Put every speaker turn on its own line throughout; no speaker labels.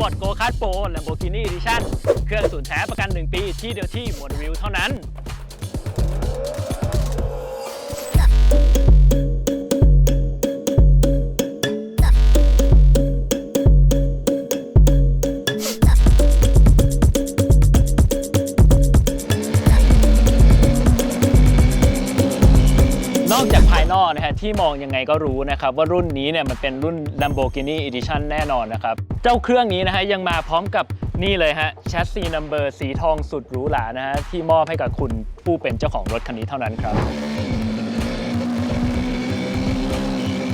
บอดโกคาร์ดโปรแลมโบกินี่ดิชั่นเครื่องศูนย์แท้ประกัน 1 ปีที่เดียวที่หมดวิวเท่านั้น อกจากภายนอกนะฮะที่มองยังไงก็รู้นะครับว่ารุ่นนี้เนี่ยมันเป็นรุ่น Lamborghini Edition แน่นอนนะครับ เจ้าเครื่องนี้นะฮะยังมาพร้อมกับนี่เลยฮะแชสซีนัมเบอร์สีทองสุดหรูหรานะฮะที่มอบให้กับคุณผู้เป็นเจ้าของรถคันนี้เท่านั้นครับ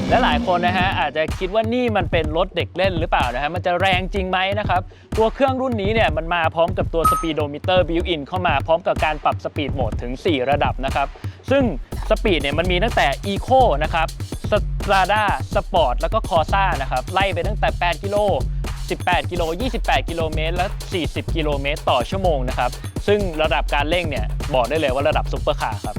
และหลายคนนะฮะอาจจะคิดว่านี่มันเป็นรถเด็กเล่นหรือเปล่านะฮะมันจะแรงจริงไหมนะครับตัวเครื่องรุ่นนี้เนี่ยมันมาพร้อมกับตัวสปีดโดมิเตอร์บิวอินเข้ามาพร้อมกับการปรับสปีดโหมดถึง 4 ระดับนะครับซึ่ง สปีดเนี่ยมันมีตั้งแต่ Eco นะครับ Strada Sport แล้วก็ Corsa นะครับไล่ไปตั้งแต่ 8 กิโล 18 กิโล 28 กิโลเมตรและ 40 กิโลเมตรต่อชั่วโมงนะครับซึ่งระดับการเร่งเนี่ยบอกได้เลยว่าระดับซุปเปอร์คาร์ครับ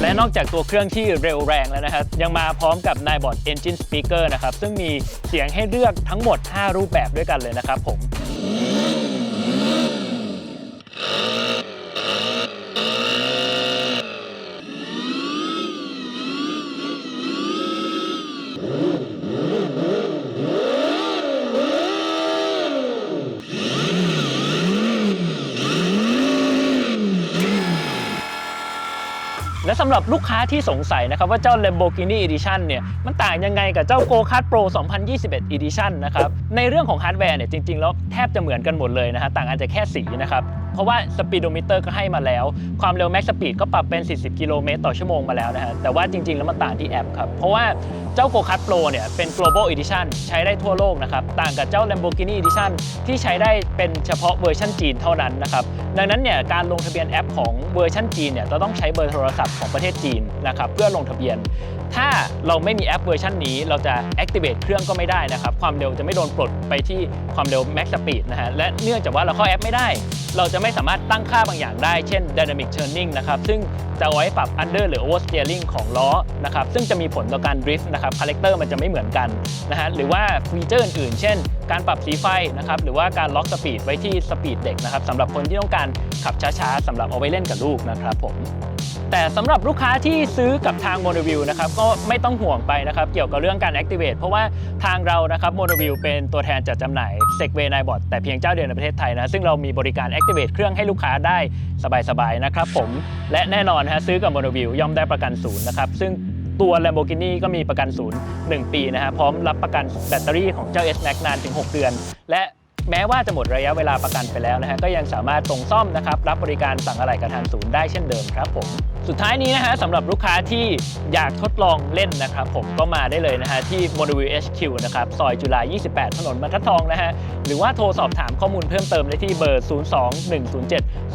และนอกจากตัวเครื่องที่เร็วแรงแล้วนะครับ ยังมาพร้อมกับ n i b o t Engine Speaker นะครับ ซึ่งมีเสียงให้เลือกทั้งหมด 5 รูปแบบด้วยกันเลยนะครับผม และสำหรับลูกค้าที่สงสัยนะครับว่าเจ้า Lamborghini Edition เนี่ยมันต่างยังไงกับเจ้า Go Kart Pro 2021 Edition นะครับในเรื่องของฮาร์ดแวร์เนี่ยจริงๆแล้วแทบจะเหมือนกันหมดเลยนะฮะต่างกันแต่แค่สีนะครับเพราะว่าสปีดโดมิเตอร์ก็ให้มาแล้ว ความเร็วแม็กสปีดก็ปรับเป็น 40 กิโลเมตรต่อชั่วโมงมาแล้วนะฮะ แต่ว่าจริง ๆ แล้วมันต่างที่แอปครับ เพราะว่าเจ้า Go Kart Pro เนี่ยเป็น global edition ใช้ได้ทั่วโลกนะครับ ต่างกับเจ้า Lamborghini Edition ที่ใช้ได้เป็นเฉพาะเวอร์ชันจีนเท่านั้นนะครับ ดังนั้นเนี่ยการลงทะเบียนแอปของเวอร์ชันจีนเนี่ยจะต้องใช้เบอร์โทรศัพท์ของประเทศจีนนะครับเพื่อลงทะเบียน ถ้าเราไม่มีแอปเวอร์ชันนี้เราจะ activate เครื่องก็ไม่ได้นะครับความเร็วจะไม่โดนปลดไปที่ความเร็ว max speed นะฮะและเนื่องจากว่าเราเข้าแอปไม่ได้ เราจะไม่สามารถตั้งค่าบางอย่างได้ เช่น dynamic turning นะครับซึ่งจะไว้ปรับ under หรือ over steering ของล้อนะครับซึ่งจะมีผลต่อการ drift นะครับคาแรคเตอร์มันจะไม่เหมือนกันนะฮะหรือว่าฟีเจอร์อื่นๆ เช่น การปรับสีไฟนะครับหรือว่าการล็อกสปีดไว้ที่สปีดเด็กนะครับสำหรับคนที่ต้องการขับช้าๆสำหรับเอาไว้เล่นกับลูกนะครับผม แต่สำหรับลูกค้าที่ซื้อกับทาง m o n o v i e w นะครับก็ไม่ต้องห่วงไปนะครับเกี่ยวกับเรื่องการ activate เพราะว่าทางเรานะครับ m o n o v i e w เป็นตัวแทนจัดจำหน่าย s e g w a y n i b o t แต่เพียงเจ้าเดียวในประเทศไทยนะซึ่งเรามีบริการ activate เครื่องให้ลูกค้าได้สบายๆนะครับผมและแน่นอนนะฮะซื้อกับ m o n o v i e w ย่อมได้ประกันศูนย์นะครับซึ่งตัว Lamborghini ก็มีประกันศูนย์1ปีนะฮะพร้อมรับประกันแบตเตอรี่ของเจ้า S Max นานถึง 6 เดือน และ แม้ว่าจะหมดระยะเวลาประกันไปแล้วนะฮะก็ยังสามารถส่งซ่อมนะครับรับบริการสั่งอะไหล่กับทางศูนย์ได้เช่นเดิมครับผมสุดท้ายนี้นะฮะสำหรับลูกค้าที่อยากทดลองเล่นนะครับผมก็มาได้เลยนะฮะที่ m o n o v i e w HQ นะครับซอยจุฬา28 ถนนบรรทัดทองนะฮะหรือว่าโทรสอบถามข้อมูลเพิ่มเติมได้ที่เบอร์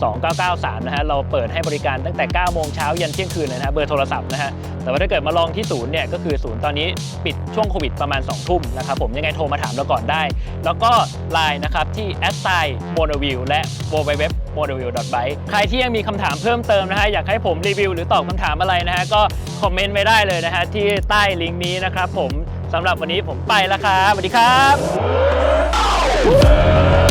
02-107-2993 นะฮะเราเปิดให้บริการตั้งแต่ 9 โมงเช้ายันเที่ยงคืนเลยนะฮะเบอร์โทรศัพท์นะฮะแต่ว่าถ้าเกิดมาลองที่ศูนย์เนี่ยก็คือศูนย์ตอนนี้ปิดช่วงโควิดประมาณ 2 ทุ่มนะครับผมยังไงโทรมาถามเราก่อนได้ แล้วก็ Line นะครับ ที่ s i m o n o v i e w และ www m o n o v i e w b y ใครที่ยังมีคำถามเพิ่มเติมนะฮะอยากให้ผมรีวิวหรือตอบคำถามอะไรนะฮะก็คอมเมนต์ไว้ได้เลยนะฮะที่ใต้ลิงก์นี้นะครับผมสำหรับวันนี้ผมไปแล้วครับสวัสดีครับ